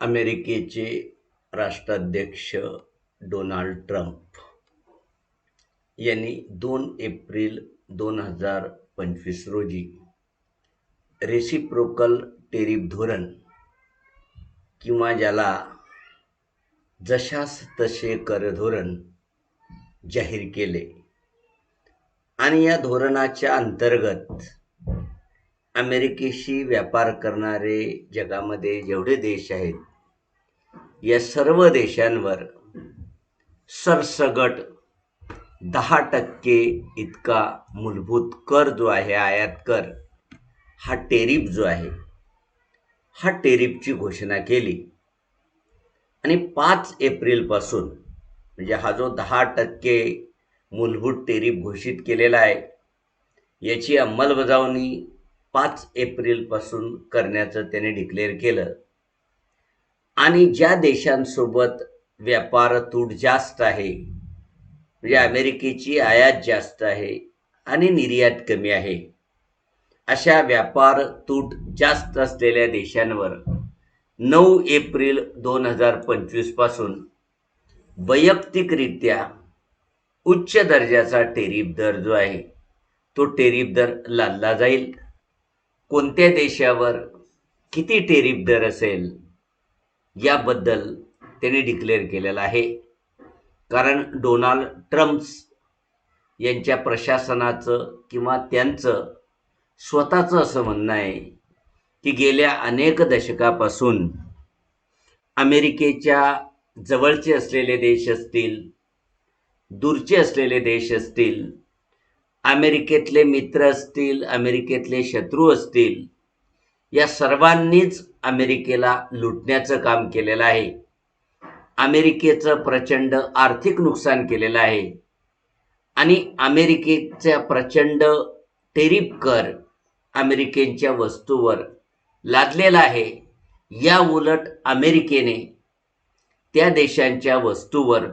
अमेरिकेचे राष्ट्राध्यक्ष Donald Trump यांनी दोन एप्रिल दोन हजार पंचवीस रोजी रेसिप्रोकल टेरिफ धोरण किंवा ज्याला जशास तसे कर धोरण जाहीर केले. आणि या धोरणाच्या अंतर्गत अमेरिकेशी व्यापार करणारे जगामध्ये जेवढे देश आहेत या सर्व देशांवर सरसगट दहा टक्के इतका मूलभूत कर जो आहे आयात कर हा टेरिफ जो आहे हा टेरिफची घोषणा केली. आणि पाच एप्रिलपासून म्हणजे हा जो दहा टक्के मूलभूत टेरिफ घोषित केलेला आहे याची अंमलबजावणी पाच एप्रिलपासून करण्याचं त्याने डिक्लेअर केलं. आणि ज्या देशांसोबत व्यापार तूट जास्त आहे म्हणजे अमेरिकेची आयात जास्त आहे आणि निर्यात कमी आहे अशा व्यापार तूट जास्त असलेल्या देशांवर नऊ एप्रिल दोन हजार पंचवीसपासून वैयक्तिकरित्या उच्च दर्जाचा टेरिफ दर जो आहे तो टेरिफ दर लादला जाईल. कोणत्या देशावर किती टेरिफ दर असेल याबद्दल त्यांनी डिक्लेअर केलेलं आहे. कारण डोनाल्ड ट्रम्प्स यांच्या प्रशासनाचं किंवा त्यांचं स्वतःचं असं म्हणणं आहे की गेल्या अनेक दशकापासून अमेरिकेच्या जवळचे असलेले देश असतील दूरचे असलेले देश असतील अमेरिकेतले मित्र असतील अमेरिकेतले शत्रू असतील या सर्वांनीच अमेरिकेला लुटण्याचं काम केलेलं आहे. अमेरिकेचं प्रचंड आर्थिक नुकसान केलेलं आहे. आणि अमेरिकेचा प्रचंड टेरिफ कर अमेरिकेच्या वस्तूवर लादलेला आहे. या उलट अमेरिकेने त्या देशांच्या वस्तूवर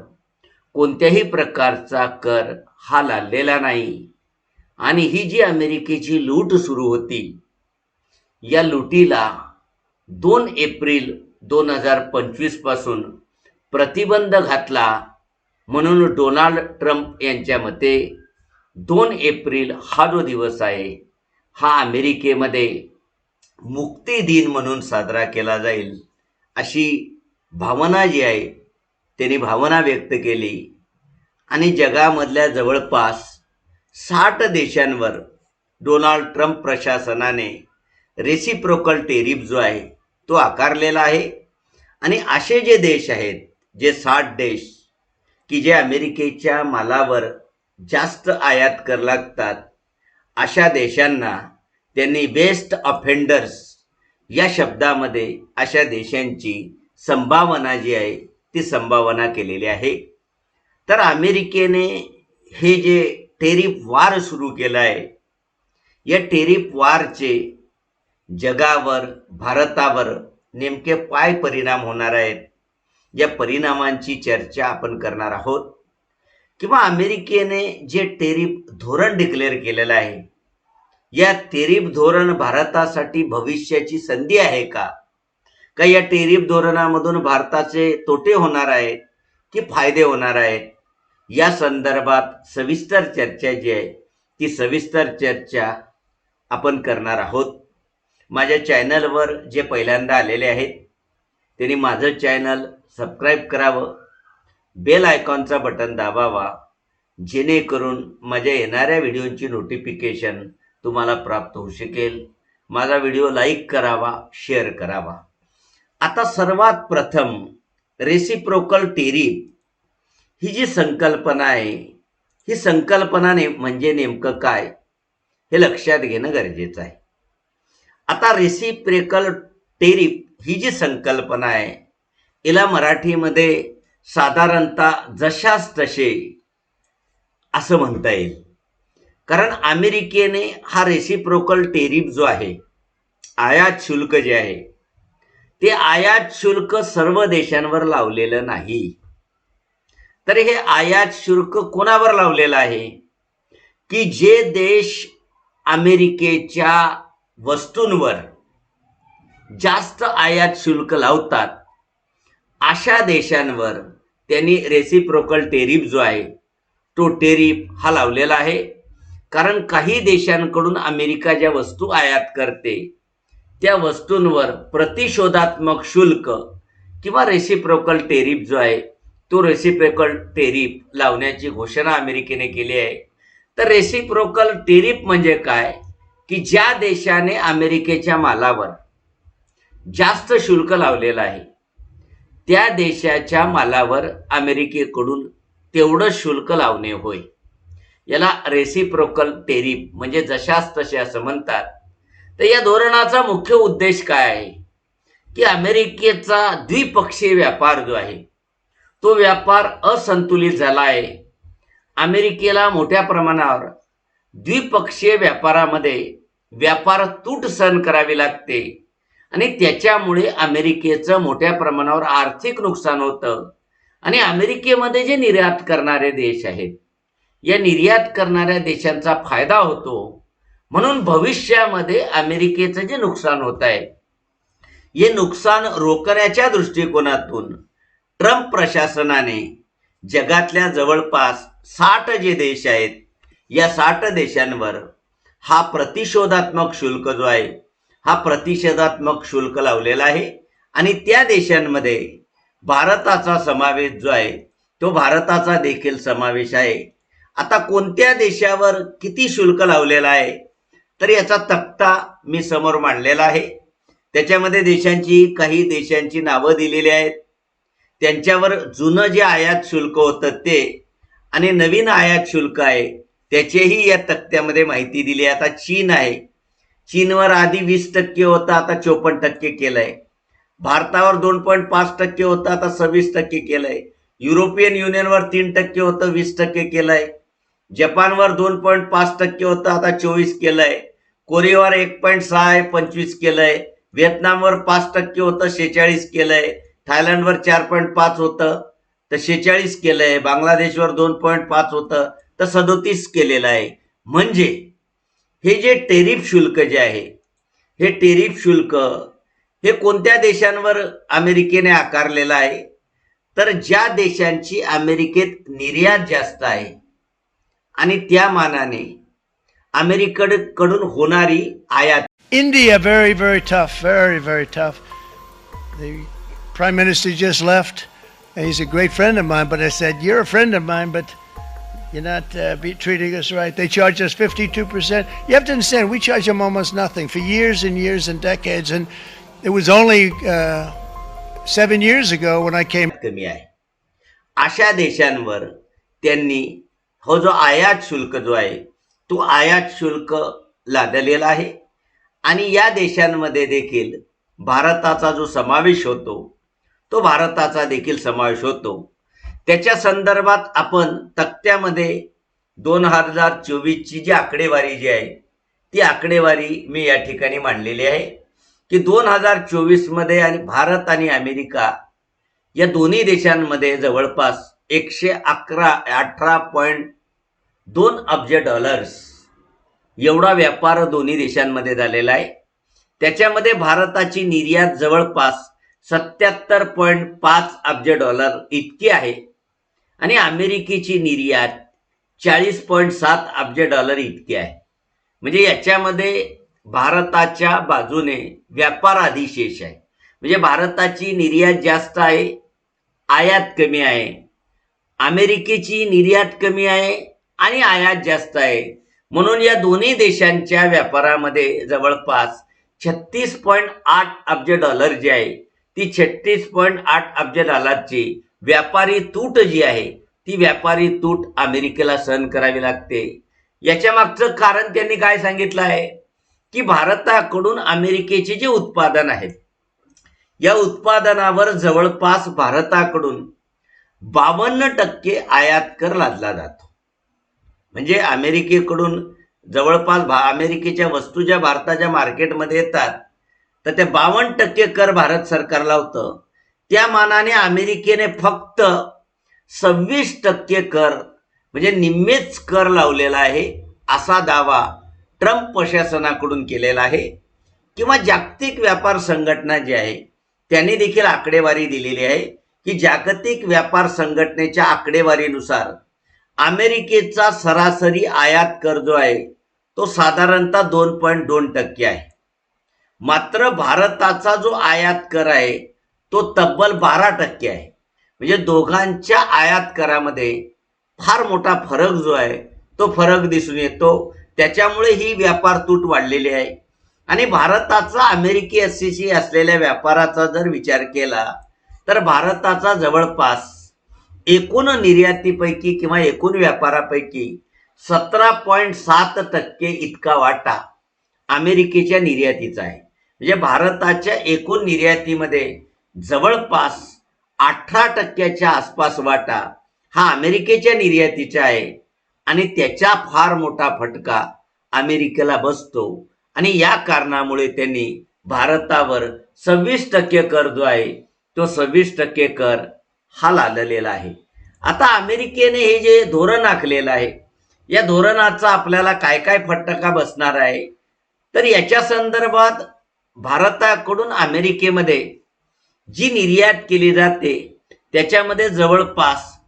कोणत्याही प्रकारचा कर हा लादलेला नाही. आणि ही जी अमेरिकेची लूट सुरू होती या लुटीला दोन एप्रिल दोन हजार पंचवीसपासून प्रतिबंध घातला म्हणून डोनाल्ड ट्रम्प यांच्या मते दोन एप्रिल हा जो दिवस आहे हा अमेरिकेमध्ये मुक्ती दिन म्हणून साजरा केला जाईल अशी भावना जी आहे त्यांनी भावना व्यक्त केली. आणि जगामधल्या जवळपास साठ देशांवर डोनाल्ड ट्रम्प प्रशासनाने रेसिप्रोकल टेरिफ जो आहे तो आकारलेला आहे. आणि असे जे देश आहेत जे साठ देश की जे अमेरिकेच्या मालावर जास्त आयात कर लागतात अशा देशांना त्यांनी बेस्ट ऑफेंडर्स या शब्दामध्ये अशा देशांची संभावना जी आहे ती संभावना केलेली आहे. तर अमेरिकेने हे जे टेरिप वार सुरू केलं आहे या टेरिप वारचे जगावर भारतावर नेमके काय परिणाम होणार आहेत या परिणामांची चर्चा आपण करणार आहोत. किंवा अमेरिकेने जे टेरिप धोरण डिक्लेअर केलेलं आहे या टेरिप धोरण भारतासाठी भविष्याची संधी आहे का? का या टेरिप धोरणामधून भारताचे तोटे होणार आहेत की फायदे होणार आहेत? या संदर्भात सविस्तर चर्चा जी आहे ती सविस्तर चर्चा आपण करणार आहोत. माझ्या चॅनलवर जे पहिल्यांदा आलेले आहेत त्यांनी माझं चॅनल सबस्क्राईब करावं बेल आयकॉनचा बटन दाबावा जेणेकरून माझ्या येणाऱ्या व्हिडिओची नोटिफिकेशन तुम्हाला प्राप्त होऊ शकेल. माझा व्हिडिओ लाईक करावा शेअर करावा. आता सर्वात प्रथम रेसिप्रोकल टेरिफ ही जी संकल्पना आहे ही संकल्पना ने म्हणजे नेमकं काय? हे लक्षात घेणं गरजेचं आहे. आता रेसिप्रेकल टेरिप ही जी संकल्पना आहे हिला मराठीमध्ये साधारणतः जशास तसे असं म्हणता येईल. कारण अमेरिकेने हा रेसिप्रोकल टेरिफ जो आहे आयात शुल्क जे आहे ते आयात शुल्क सर्व देशांवर लावलेलं नाही. तर हे आयात शुल्क कोणावर लावलेलं आहे? की जे देश अमेरिकेच्या वस्तूंवर जास्त आयात शुल्क लावतात अशा देशांवर त्यांनी रेसिप्रोकल टेरिफ जो आहे तो टेरिफ हा लावलेला आहे. कारण काही देशांकडून अमेरिका ज्या वस्तू आयात करते त्या वस्तूंवर प्रतिशोधात्मक शुल्क किंवा रेसिप्रोकल टेरिफ जो आहे तो रेसिप्रोकल टेरिफ लावण्याची घोषणा अमेरिकेने केली आहे. तर रेसिप्रोकल टेरिफ म्हणजे काय? की ज्या देशाने अमेरिकेच्या मालावर जास्त शुल्क लावलेलं आहे त्या देशाच्या मालावर अमेरिकेकडून तेवढं शुल्क लावणे होय. याला रेसिप्रोकल टेरिप म्हणजे जशास तसे असं म्हणतात. तर या धोरणाचा मुख्य उद्देश काय आहे? की अमेरिकेचा द्विपक्षीय व्यापार जो आहे तो व्यापार असंतुलित झाला आहे अमेरिकेला मोठ्या प्रमाणावर द्विपक्षीय व्यापारामध्ये व्यापार तूट सहन करावी लागते आणि त्याच्यामुळे अमेरिकेचं मोठ्या प्रमाणावर आर्थिक नुकसान होतं आणि अमेरिकेमध्ये जे निर्यात करणारे देश आहेत या निर्यात करणाऱ्या देशांचा फायदा होतो. म्हणून भविष्यामध्ये अमेरिकेचं जे नुकसान होत आहे हे नुकसान रोखण्याच्या दृष्टिकोनातून ट्रम्प प्रशासनाने जगातल्या जवळपास साठ जे देश आहेत या साठ देशांवर हा प्रतिशोधात्मक शुल्क जो आहे हा प्रतिषेधात्मक शुल्क लावलेला आहे. आणि त्या देशांमध्ये भारताचा समावेश जो आहे तो भारताचा देखील समावेश आहे. आता कोणत्या देशावर किती शुल्क लावलेला आहे तर याचा तक्ता मी समोर मांडलेला आहे. त्याच्यामध्ये देशांची काही देशांची नावं दिलेली आहेत. त्यांच्यावर जुनं जे आयात शुल्क होतं ते आणि नवीन आयात शुल्क आहे त्याचेही या तक्त्यामध्ये माहिती दिली आता चीन आहे. चीनवर आधी वीस टक्के होतं आता चोपन्न टक्के केलंय. भारतावर दोन पॉईंट पाच टक्के होतं आता सव्वीस टक्के केलंय. युरोपियन युनियनवर तीन टक्के होतं वीस टक्के केलंय. जपानवर दोन पॉईंट पाच टक्के होतं आता चोवीस केलंय. कोरियावर एक पॉईंट सहा आहे पंचवीस केलंय. व्हिएतनामवर पाच टक्के होतं शेहेचाळीस केलंय. थायलंडवर चार पॉईंट पाच होतं तर सेहेचाळीस केलं आहे बांगलादेशवर दोन पॉईंट पाच होतं तर सदोतीस केलेलं आहे. म्हणजे हे जे टेरिफ शुल्क जे आहे हे टेरिफ शुल्क हे कोणत्या देशांवर अमेरिकेने आकारलेलं आहे? तर ज्या देशांची अमेरिकेत निर्यात जास्त आहे आणि त्या मानाने अमेरिकेकडून होणारी आयात India very very tough very very tough Prime minister just left. and He's a great friend of mine, but I said, You're a friend of mine, but you're not uh, be treating us right. They charge us 52%. You have to understand, we charge them almost nothing for years and years and decades. And it was only uh, seven years ago when I came. कमी आहे अशा देशांवर त्यांनी हो जो आयात शुल्क जो आहे तो आयात शुल्क लादलेला आहे आणि या देशांमध्ये देखील भारताचा जो समावेश होतो तो भारताचा देखील समावेश होतो. त्याच्या संदर्भात आपण तक्त्यामध्ये दोन हजार चोवीसची जी आकडेवारी जी आहे ती आकडेवारी मी या ठिकाणी मांडलेली आहे की दोन हजार चोवीसमध्ये आणि भारत आणि अमेरिका या दोन्ही देशांमध्ये जवळपास एकशे अकरा अठरा पॉईंट दोन अब्ज डॉलर्स एवढा व्यापार दोन्ही देशांमध्ये झालेला आहे. त्याच्यामध्ये भारताची निर्यात जवळपास सत्याहत्तर पॉईंट पाच अब्ज डॉलर इतकी आहे. आणि अमेरिकेची निर्यात चाळीस पॉईंट सात अब्ज डॉलर इतकी आहे. म्हणजे याच्यामध्ये भारताच्या बाजूने व्यापार अधिशेष आहे. म्हणजे भारताची निर्यात जास्त आहे आयात कमी आहे. अमेरिकेची निर्यात कमी आहे आणि आयात जास्त आहे. म्हणून या दोन्ही देशांच्या व्यापारामध्ये जवळपास छत्तीस पॉईंट आठ अब्ज डॉलर जे आहे ती छत्तीस पॉईंट आठ अब्ज डॉलरची व्यापारी तूट जी आहे ती व्यापारी तूट अमेरिकेला सहन करावी लागते. याच्या मागचं कारण त्यांनी काय सांगितलं आहे? की भारताकडून अमेरिकेचे जे उत्पादन आहेत या उत्पादनावर जवळपास भारताकडून बावन्न टक्के आयात कर लादला जातो. म्हणजे अमेरिकेकडून जवळपास भा अमेरिकेच्या वस्तू ज्या भारताच्या मार्केटमध्ये येतात तर ते बावन्न टक्के कर भारत सरकारला होतं. त्या मानाने अमेरिकेने फक्त सव्वीस टक्के कर म्हणजे निम्मेच कर लावलेला आहे असा दावा ट्रम्प प्रशासनाकडून केलेला आहे. किंवा जागतिक व्यापार संघटना जी आहे त्यांनी देखील आकडेवारी दिलेली आहे की जागतिक व्यापार संघटनेच्या आकडेवारीनुसार अमेरिकेचा सरासरी आयात कर जो आहे तो साधारणतः दोन पॉईंट दोन टक्के आहे. मात्र भारताचा जो आयात कर आहे तो तब्बल बारा टक्के आहे. म्हणजे दोघांच्या आयात करामध्ये फार मोठा फरक जो आहे तो फरक दिसून येतो. त्याच्यामुळे ही व्यापार तूट वाढलेली आहे. आणि भारताचा अमेरिकी एससीशी असलेल्या व्यापाराचा जर विचार केला तर भारताचा जवळपास एकूण निर्यातीपैकी किंवा एकूण व्यापारापैकी सतरा पॉईंट सात टक्के इतका वाटा अमेरिकेच्या निर्यातीचा आहे. म्हणजे भारताच्या एकूण निर्यातीमध्ये जवळपास अठरा टक्क्याच्या आसपास वाटा हा अमेरिकेच्या निर्यातीचा आहे. आणि त्याचा फार मोठा फटका अमेरिकेला बसतो. आणि या कारणामुळे त्यांनी भारतावर सव्वीस टक्के कर जो आहे तो सव्वीस टक्के कर हा लादलेला आहे. आता अमेरिकेने हे जे धोरण आखलेलं आहे या धोरणाचा आपल्याला काय काय फटका बसणार आहे तर याच्या संदर्भात भारताकडून अमेरिकेमध्ये जी निर्यात केली जाते त्याच्यामध्ये जवळपास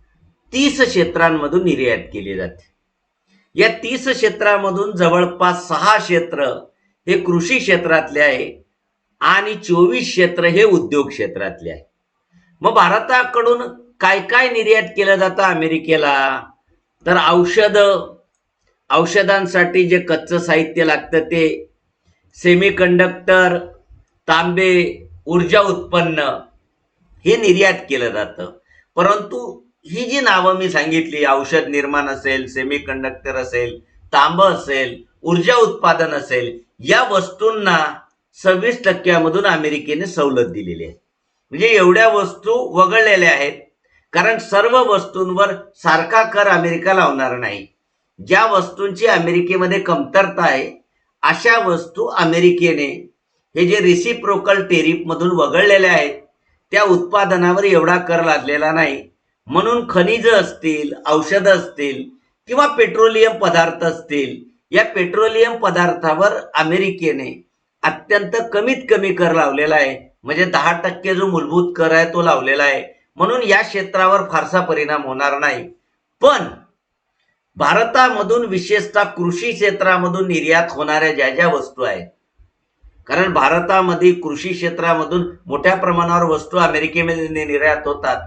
तीस क्षेत्रांमधून निर्यात केली जाते. या तीस क्षेत्रामधून जवळपास सहा क्षेत्र हे कृषी क्षेत्रातले आहे आणि चोवीस क्षेत्र हे उद्योग क्षेत्रातले आहे. मग भारताकडून काय काय निर्यात केलं जातं अमेरिकेला? तर औषध औषधांसाठी जे कच्चं साहित्य लागतं ते सेमीकंडक्टर तांबे ऊर्जा उत्पन्न हे निर्यात केलं जातं. परंतु ही जी नावं मी सांगितली औषध निर्माण असेल सेमीकंडक्टर असेल तांब असेल ऊर्जा उत्पादन असेल या वस्तूंना सव्वीस टक्क्यामधून अमेरिकेने सवलत दिलेली आहे. म्हणजे एवढ्या वस्तू वगळलेल्या आहेत. कारण सर्व वस्तूंवर सारखा कर अमेरिका लावणार नाही. ज्या वस्तूंची अमेरिकेमध्ये कमतरता आहे अशा वस्तू अमेरिकेने हे जे रिसिप्रोकल टेरिफमधून वगळलेल्या आहेत त्या उत्पादनावर एवढा कर लादलेला नाही. म्हणून खनिज असतील औषधं असतील किंवा पेट्रोलियम पदार्थ असतील या पेट्रोलियम पदार्थावर अमेरिकेने अत्यंत कमीत कमी कर लावलेला आहे. म्हणजे दहा टक्के जो मूलभूत कर आहे तो लावलेला आहे. म्हणून या क्षेत्रावर फारसा परिणाम होणार नाही. पण भारतामधून विशेषतः कृषी क्षेत्रामधून निर्यात होणाऱ्या ज्या ज्या वस्तू आहेत कारण भारतामध्ये कृषी क्षेत्रामधून मोठ्या प्रमाणावर वस्तू अमेरिकेमध्ये निर्यात होतात.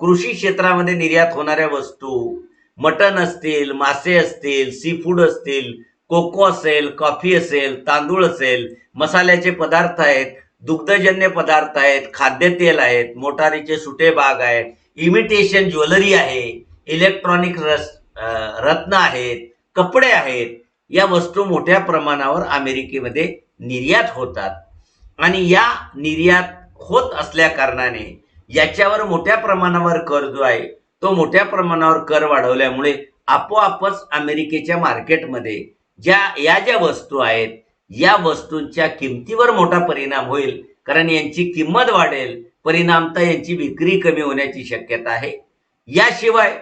कृषी क्षेत्रामध्ये निर्यात होणाऱ्या वस्तू मटण असतील मासे असतील सी फूड असतील कोको असेल कॉफी असेल तांदूळ असेल मसाल्याचे पदार्थ आहेत दुग्धजन्य पदार्थ आहेत खाद्यतेल आहेत मोटारीचे सुटे भाग आहेत इमिटेशन ज्वेलरी आहे इलेक्ट्रॉनिक रस रत्न आहेत कपडे आहेत या वस्तू मोठ्या प्रमाणावर अमेरिकेमध्ये निर्यात होतात. आणि या निर्यात होत असल्या कारणाने याच्यावर मोठ्या प्रमाणावर कर जो आहे तो मोठ्या प्रमाणावर कर वाढवल्यामुळे आपोआपच अमेरिकेच्या मार्केटमध्ये ज्या या ज्या वस्तू आहेत या वस्तूंच्या किमतीवर मोठा परिणाम होईल. कारण यांची किंमत वाढेल परिणामतः यांची विक्री कमी होण्याची शक्यता आहे. याशिवाय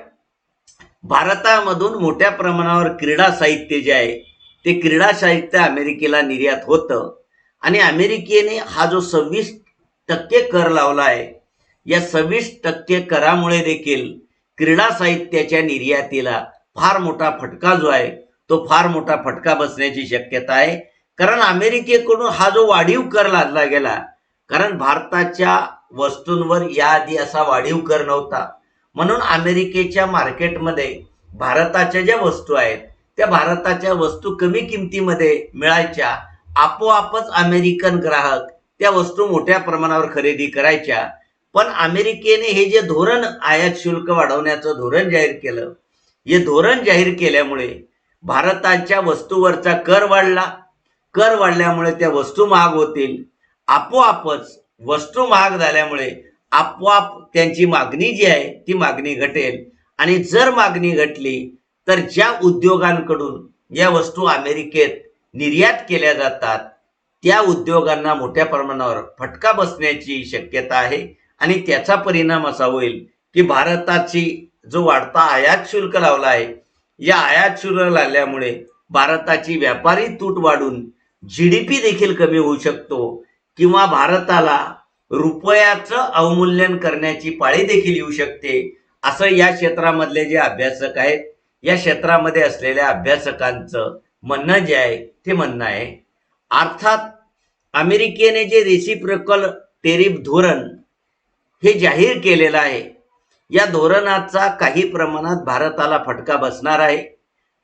भारतामधून मोठ्या प्रमाणावर क्रीडा साहित्य जे आहे ते क्रीडा साहित्य अमेरिकेला निर्यात होतं. आणि अमेरिकेने हा जो सव्वीस टक्के कर लावला आहे या सव्वीस टक्के करामुळे देखील क्रीडा साहित्याच्या निर्यातीला फार मोठा फटका जो आहे तो फार मोठा फटका बसण्याची शक्यता आहे. कारण अमेरिकेकडून हा जो वाढीव कर लादला गेला कारण भारताच्या वस्तूंवर याआधी असा वाढीव कर नव्हता. म्हणून अमेरिकेच्या मार्केटमध्ये भारताच्या ज्या वस्तू आहेत त्या भारताच्या वस्तू कमी किमतीमध्ये मिळायच्या आपोआपच अमेरिकन ग्राहक त्या वस्तू मोठ्या प्रमाणावर खरेदी करायच्या. पण अमेरिकेने हे जे धोरण आयात शुल्क वाढवण्याचं धोरण जाहीर केलं हे धोरण जाहीर केल्यामुळे भारताच्या वस्तूवरचा कर वाढला. कर वाढल्यामुळे त्या वस्तू महाग होतील. आपोआपच वस्तू महाग झाल्यामुळे आपोआप त्यांची मागणी जी आहे ती मागणी घटेल. आणि जर मागणी घटली तर ज्या उद्योगांकडून या वस्तू अमेरिकेत निर्यात केल्या जातात त्या उद्योगांना मोठ्या प्रमाणावर फटका बसण्याची शक्यता आहे. आणि त्याचा परिणाम असा होईल की भारताची जो वाढता आयात शुल्क लावला आहे या आयात शुल्क लावल्यामुळे भारताची व्यापारी तूट वाढून जी डी पी देखील कमी होऊ शकतो किंवा भारताला रुपयाचं अवमूल्यन करण्याची पाळी देखील येऊ शकते. असं या क्षेत्रामधले जे अभ्यासक आहेत या क्षेत्रामध्ये असलेल्या अभ्यासकांचं म्हणणं जे आहे ते म्हणणं आहे अर्थात अमेरिकेने जे रेसिप्रोकल टेरिफ धोरण हे जाहीर केलेलं आहे या धोरणाचा काही प्रमाणात भारताला फटका बसणार आहे.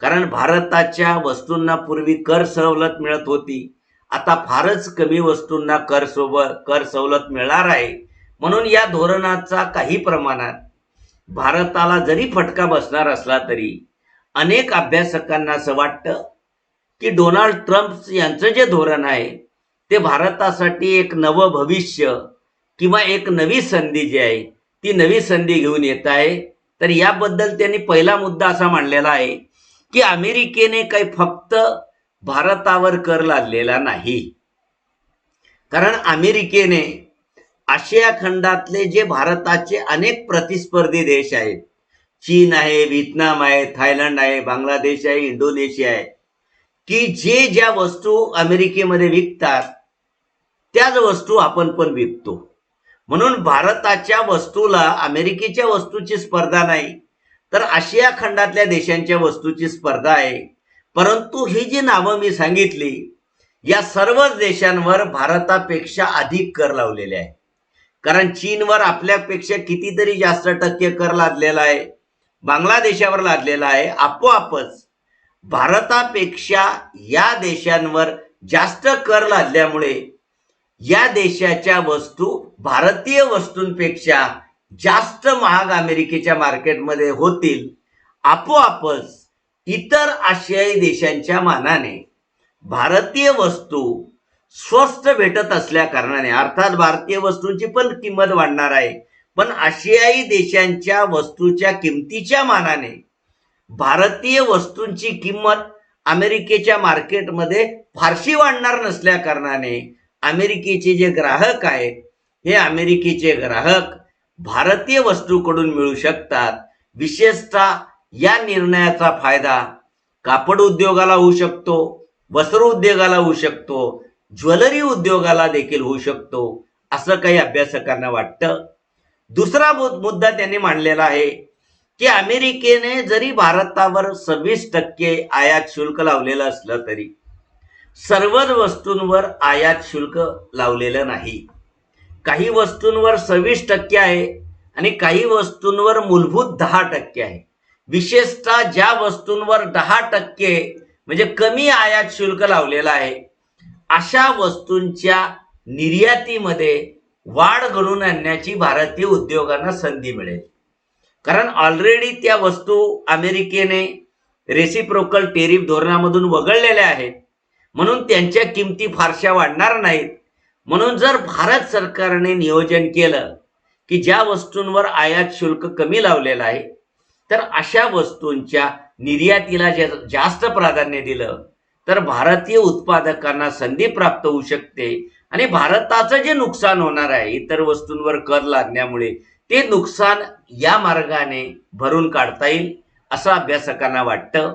कारण भारताच्या वस्तूंना पूर्वी कर सवलत मिळत होती. आता फारच कमी वस्तूंना कर सोबत कर सवलत मिळणार आहे. म्हणून या धोरणाचा काही प्रमाणात भारताला जरी फटका बसणार असला तरी अनेक अभ्यासकांना असं वाटतं की डोनाल्ड ट्रम्प यांचं जे धोरण आहे ते भारतासाठी एक नवं भविष्य किंवा एक नवी संधी जी आहे ती नवी संधी घेऊन येत आहे. तर याबद्दल त्यांनी पहिला मुद्दा असा मांडलेला आहे की अमेरिकेने काही फक्त भारतावर कर लादलेला नाही. कारण अमेरिकेने आशिया खंडातले जे भारताचे अनेक प्रतिस्पर्धी देश आहेत चीन आहे व्हिएतनाम आहे थायलंड आहे बांगलादेश आहे इंडोनेशिया आहे की जे ज्या वस्तू अमेरिकेमध्ये विकतात त्याच वस्तू आपण पण विकतो. म्हणून भारताच्या वस्तूला अमेरिकेच्या वस्तूची स्पर्धा नाही तर आशिया खंडातल्या देशांच्या वस्तूची स्पर्धा आहे. परंतु ही जी नावं मी सांगितली या सर्वच देशांवर भारतापेक्षा अधिक कर लावलेले आहे कारण चीनवर आपल्यापेक्षा कितीतरी जास्त टक्के कर लादलेला आहे बांगलादेशावर लादलेला आहे आपोआपच भारतापेक्षा या देशांवर जास्त कर लादल्यामुळे या देशाच्या वस्तू भारतीय वस्तूंपेक्षा जास्त महाग अमेरिकेच्या मार्केटमध्ये होतील आपोआपच इतर आशियाई देशांच्या मानाने भारतीय वस्तू स्वस्त भेटत असल्या कारणाने अर्थात भारतीय वस्तूंची पण किंमत वाढणार आहे पण आशियाई देशांच्या वस्तूच्या किमतीच्या मानाने भारतीय वस्तूंची किंमत अमेरिकेच्या मार्केटमध्ये फारशी वाढणार नसल्या कारणाने अमेरिकेचे जे ग्राहक आहेत हे अमेरिकेचे ग्राहक भारतीय वस्तूकडून मिळू शकतात. विशेषतः या निर्णयाचा फायदा कापड उद्योगाला होऊ शकतो वस्त्र उद्योगाला होऊ शकतो ज्वेलरी उद्योगाला देखील होऊ शकतो असं काही अभ्यासकांना वाटतं. दुसरा मु- मुद्दा त्यांनी मांडलेला आहे की अमेरिकेने जरी भारतावर सव्वीस टक्के आयात शुल्क लावलेलं असलं तरी सर्वच वस्तूंवर आयात शुल्क लावलेलं नाही. काही वस्तूंवर सव्वीस टक्के आहे आणि काही वस्तूंवर मूलभूत दहा टक्के आहे. विशेषतः ज्या वस्तूंवर दहा टक्के म्हणजे कमी आयात शुल्क लावलेलं आहे अशा वस्तूंच्या निर्यातीमध्ये वाढ घडून आणण्याची भारतीय उद्योगांना संधी मिळेल. कारण ऑलरेडी त्या वस्तू अमेरिकेने रेसिप्रोकल टेरिफ धोरणामधून वगळलेल्या आहेत. म्हणून त्यांच्या किमती फारशा वाढणार नाहीत. म्हणून जर भारत सरकारने नियोजन केलं की ज्या वस्तूंवर आयात शुल्क कमी लावलेलं आहे तर अशा वस्तूंच्या निर्यातीला जे जास्त प्राधान्य दिलं तर भारतीय उत्पादकांना संधी प्राप्त होऊ शकते आणि भारताचं जे नुकसान होणार आहे इतर वस्तूंवर कर लादण्यामुळे ते नुकसान या मार्गाने भरून काढता येईल असं अभ्यासकांना वाटतं.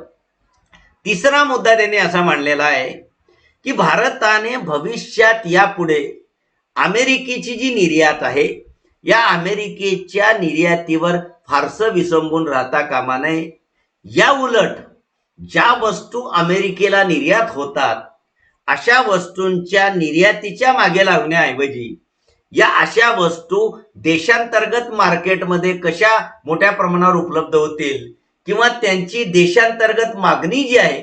तिसरा मुद्दा त्यांनी असा मांडलेला आहे की भारताने भविष्यात यापुढे अमेरिकेची जी निर्यात आहे या अमेरिकेच्या निर्यातीवर फारसं विसंबून राहता कामा नये. या उलट ज्या वस्तू अमेरिकेला निर्यात होतात अशा वस्तूंच्या निर्यातीच्या मागे लागण्याऐवजी या अशा वस्तू देशांतर्गत मार्केटमध्ये कशा मोठ्या प्रमाणावर उपलब्ध होतील किंवा त्यांची देशांतर्गत मागणी जी आहे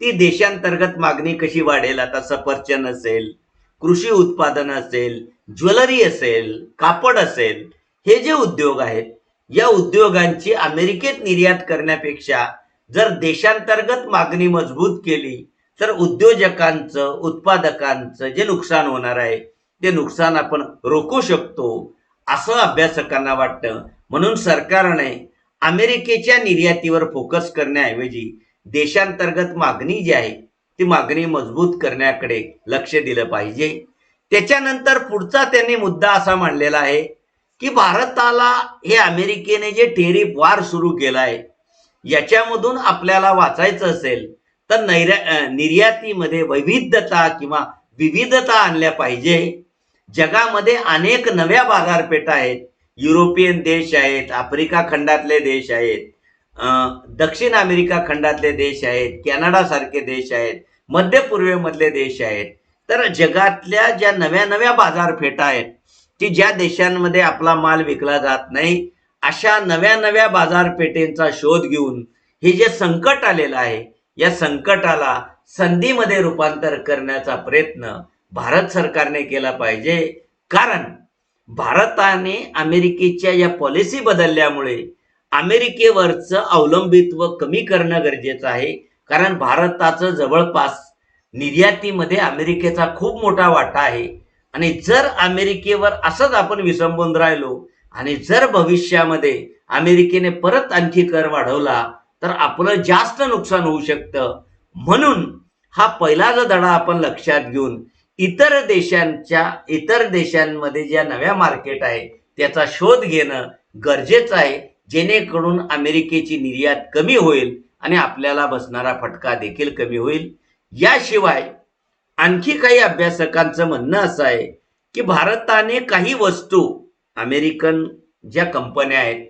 ती देशांतर्गत मागणी कशी वाढेल? आता सफरचंद असेल कृषी उत्पादन असेल ज्वेलरी असेल कापड असेल हे जे उद्योग आहेत या उद्योगांची अमेरिकेत निर्यात करण्यापेक्षा जर देशांतर्गत मागणी मजबूत केली तर उद्योजकांचं उत्पादकांचं जे नुकसान होणार आहे ते नुकसान आपण रोखू शकतो असं अभ्यासकांना वाटतं. म्हणून सरकारने अमेरिकेच्या निर्यातीवर फोकस करण्याऐवजी देशांतर्गत मागणी जी आहे ती मागणी मजबूत करण्याकडे लक्ष दिलं पाहिजे. त्याच्यानंतर पुढचा त्यांनी मुद्दा असा मांडलेला आहे की भारताला हे अमेरिकेने जे टेरिफ वार सुरू केला आहे याच्यामधून आपल्याला वाचायचं असेल तर नैरा निर्यातीमध्ये वैविध्यता किंवा विविधता आणल्या पाहिजे. जगामध्ये अनेक नव्या बाजारपेठा आहेत. युरोपियन देश आहेत आफ्रिका खंडातले देश आहेत दक्षिण अमेरिका खंडातले देश आहेत कॅनडा सारखे देश आहेत मध्य पूर्वेमधले देश आहेत. तर जगातल्या ज्या नव्या नव्या बाजारपेठा आहेत की ज्या देशांमध्ये आपला माल विकला जात नाही अशा नव्या नव्या बाजारपेठेंचा शोध घेऊन हे जे संकट आलेलं आहे या संकटाला संधीमध्ये रूपांतर करण्याचा प्रयत्न भारत सरकारने केला पाहिजे. कारण भारताने अमेरिकेच्या या पॉलिसी बदलल्यामुळे अमेरिकेवरचं अवलंबित्व कमी करणं गरजेचं आहे. कारण भारताचं जवळपास निर्यातीमध्ये अमेरिकेचा खूप मोठा वाटा आहे. आणि जर अमेरिकेवर असंच आपण विसंबून राहिलो आणि जर भविष्यामध्ये अमेरिकेने परत आणखी कर वाढवला तर आपलं जास्त नुकसान होऊ शकतं. म्हणून हा पहिला जो धडा आपण लक्षात घेऊन इतर देशांच्या इतर देशांमध्ये ज्या नव्या मार्केट आहे त्याचा शोध घेणं गरजेचं आहे जेणेकरून अमेरिकेची निर्यात कमी होईल आणि आपल्याला बसणारा फटका देखील कमी होईल. याशिवाय आणखी काही अभ्यासकांचं म्हणणं असं आहे की भारताने काही वस्तू अमेरिकन ज्या कंपन्या आहेत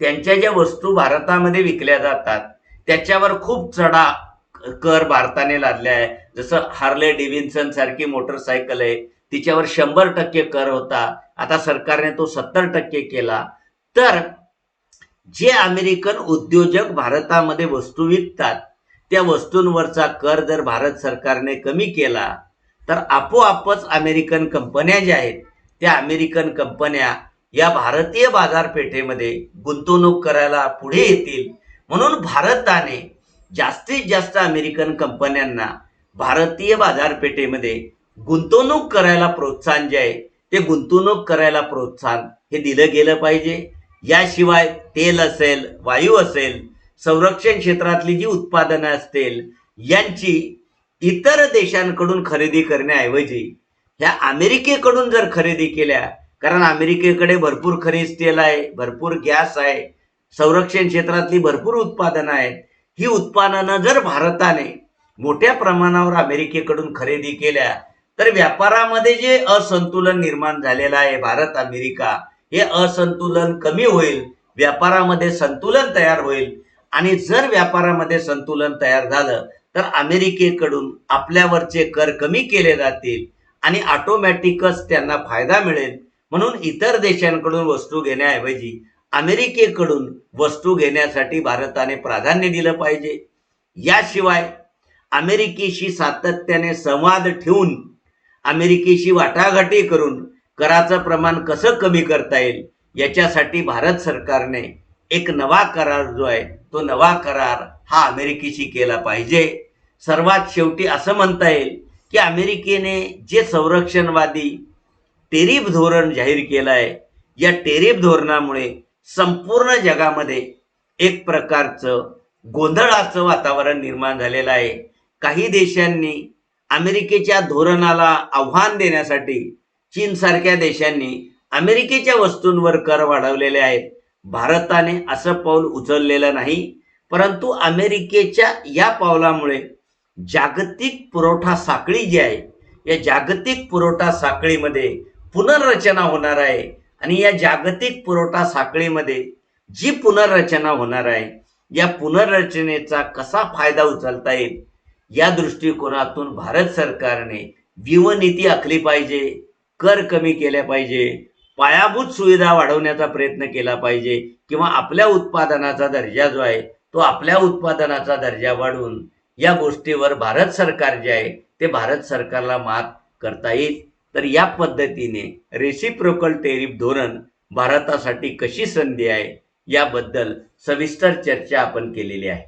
त्यांच्या ज्या वस्तू भारतामध्ये विकल्या जातात त्याच्यावर खूप चढा कर भारताने लादले आहे. जसं हार्ले डेव्हिन्सन सारखी मोटरसायकल आहे तिच्यावर शंभर टक्के कर होता. आता सरकारने तो सत्तर टक्के केला. तर जे अमेरिकन उद्योजक भारतामध्ये वस्तू विकतात त्या वस्तूंवरचा कर जर भारत सरकारने कमी केला तर आपोआपच अमेरिकन कंपन्या ज्या आहेत त्या अमेरिकन कंपन्या या भारतीय बाजारपेठेमध्ये गुंतवणूक करायला पुढे येतील. म्हणून भारताने जास्तीत जास्त अमेरिकन कंपन्यांना भारतीय बाजारपेठेमध्ये गुंतवणूक करायला प्रोत्साहन जे आहे ते गुंतवणूक करायला प्रोत्साहन हे दिलं गेलं पाहिजे. याशिवाय तेल असेल वायू असेल संरक्षण क्षेत्रातली जी उत्पादनं असतील यांची इतर देशांकडून खरेदी करण्याऐवजी ह्या अमेरिकेकडून जर खरेदी केल्या कारण अमेरिकेकडे भरपूर खरीद तेल आहे भरपूर गॅस आहे संरक्षण क्षेत्रातली भरपूर उत्पादनं आहेत ही उत्पादनं जर भारताने मोठ्या प्रमाणावर अमेरिकेकडून खरेदी केल्या तर व्यापारामध्ये जे असंतुलन निर्माण झालेलं आहे भारत अमेरिका हे असंतुलन कमी होईल व्यापारामध्ये संतुलन तयार होईल आणि जर व्यापारामध्ये संतुलन तयार झालं तर अमेरिकेकडून आपल्यावरचे कर कमी केले जातील आणि ऑटोमॅटिकच त्यांना फायदा मिळेल. म्हणून इतर देशांकडून वस्तू घेण्याऐवजी अमेरिकेकडून वस्तू घेण्यासाठी भारताने प्राधान्य दिलं पाहिजे. याशिवाय अमेरिकेशी सातत्याने संवाद ठेवून अमेरिकेशी वाटाघाटी करून कराचं प्रमाण कसं कमी करता येईल याच्यासाठी भारत सरकारने एक नवा करार जो आहे तो नवा करार हा अमेरिकेशी केला पाहिजे. सर्वात शेवटी असं म्हणता येईल की अमेरिकेने जे संरक्षणवादी टेरिफ धोरण जाहीर केलं आहे या टेरिफ धोरणामुळे संपूर्ण जगामध्ये एक प्रकारचं गोंधळाचं वातावरण निर्माण झालेलं आहे. काही देशांनी अमेरिकेच्या धोरणाला आव्हान देण्यासाठी चीनसारख्या देशांनी अमेरिकेच्या वस्तूंवर कर वाढवलेले आहेत. भारताने असं पाऊल उचललेलं नाही परंतु अमेरिकेच्या या पावलामुळे जागतिक पुरवठा साखळी जी आहे या जागतिक पुरवठा साखळीमध्ये पुनर्रचना होणार आहे आणि या जागतिक पुरवठा साखळीमध्ये जी पुनर्रचना होणार आहे या पुनर्रचनेचा कसा फायदा उचलता येईल या दृष्टिकोनातून भारत सरकारने विवनीती आखली पाहिजे कर कमी केल्या पाहिजे पायाभूत सुविधा वाढवण्याचा प्रयत्न केला पाहिजे किंवा आपल्या उत्पादनाचा दर्जा जो आहे तो आपल्या उत्पादनाचा दर्जा वाढवून या गोष्टीवर भारत सरकार जे आहे ते भारत सरकारला मात करता येईल. तर या पद्धतीने रेसिप्रोकल टेरिफ धोरण भारतासाठी कशी संधी आहे याबद्दल सविस्तर चर्चा आपण केलेली आहे.